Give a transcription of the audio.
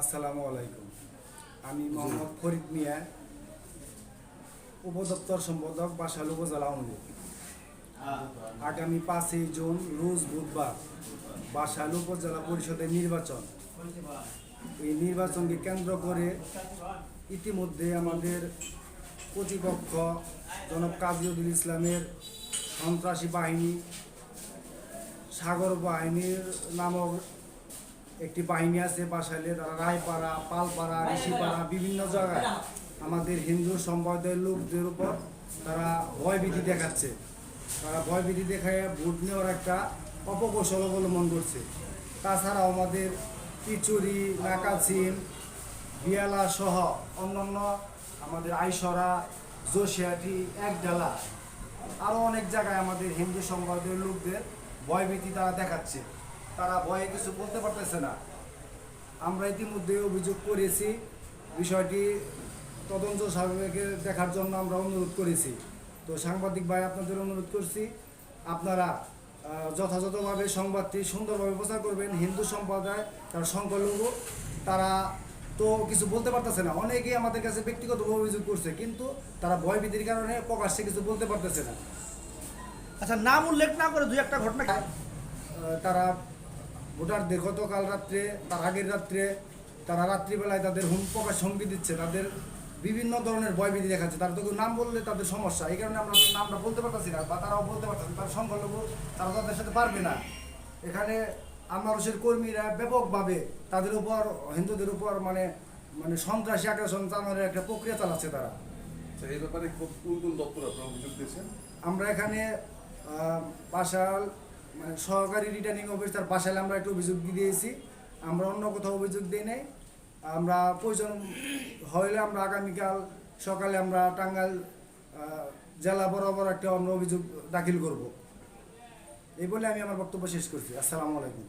আসসালামু আলাইকুম আমি মোহাম্মদ ফরিদ মিয়া, উপদপ্তর সম্পাদক বাসাল উপজেলা আওয়ামী লীগ। আগামী পাঁচই জুন, রোজ বুধবার বাসাল উপজেলা পরিষদের নির্বাচন এই নির্বাচনকে কেন্দ্র করে ইতিমধ্যে আমাদের প্রতিপক্ষ জনক কাজীউদ্দিন ইসলামের সন্ত্রাসী বাহিনী, সাগর বাহিনীর নামক একটি বাহিনী আছে বাসাইলে, তারা রায়পাড়া, পালপাড়া, ঋষিপাড়া, বিভিন্ন জায়গায়। আমাদের হিন্দু সম্প্রদায়ের লোকদের উপর তারা ভয়ভীতি দেখাচ্ছে। তারা ভয়ভীতি দেখায় ভোট নেওয়ার একটা অপকৌশল অবলম্বন করছে। তাছাড়াও আমাদের পিচুরি নাকাছিম বিয়ালা সহ অন্যান্য আমাদের আইসরা, জোশিয়াটি, একডালা আরও অনেক জায়গায় আমাদের হিন্দু সম্প্রদায়ের লোকদের ভয়ভীতি তারা দেখাচ্ছে। তারা ভয়ে কিছু বলতে পারতেছে না। আমরা ইতিমধ্যে অভিযোগ করেছি। বিষয়টি তদন্ত সাহেবকে দেখার জন্য আমরা অনুরোধ করেছি। তো সাংবাদিক ভাই আপনাদের অনুরোধ করছি আপনারা যথাযথভাবে সংবাদটি সুন্দরভাবে প্রচার করবেন। হিন্দু সম্প্রদায় তারা সংখ্যালঘু তারা তো কিছু বলতে পারতেছে না। অনেকেই আমাদের কাছে ব্যক্তিগত অভিযোগ করছে কিন্তু তারা ভয়ভীতির কারণে প্রকাশ্যে কিছু বলতে পারতেছে না। আচ্ছা নাম উল্লেখ না করে দুই একটা ঘটনা তারা ভোটারদের গতকাল রাত্রে তার আগের রাত্রে তারা রাত্রিবেলায় তাদের হুম প্রকাশ হুমকি দিচ্ছে তাদের বিভিন্ন ধরনের ভয়ভীতি দেখাচ্ছে। তারা তো নাম বললে তাদের সমস্যা। এই কারণে আমরা নামটা বলতে পারতেছি না বা তারাও বলতে পারতেছে। তারা সংখ্যালঘু তারা তাদের সাথে পারবে না। এখানে আনারসের কর্মীরা ব্যাপকভাবে তাদের উপর হিন্দুদের উপর মানে মানে সন্ত্রাসী আগ্রাসন চালানোর একটা প্রক্রিয়া চালাচ্ছে তারা। আচ্ছা, এই ব্যাপারে কোন কোন দপ্তর আপনারা অভিযোগ দিয়েছেন? আমরা এখানে মানে সহকারী রিটার্নিং অফিসার বাসায় আমরা একটু অভিযোগ দিয়েছি। আমরা অন্য কোথাও অভিযোগ দিই নাই। আমরা প্রয়োজন হইলে আমরা আগামীকাল সকালে আমরা টাঙ্গাইল জেলা বরাবর একটা অন্য অভিযোগ দাখিল করব। এই বলে আমি আমার বক্তব্য শেষ করছি। আসসালামু আলাইকুম।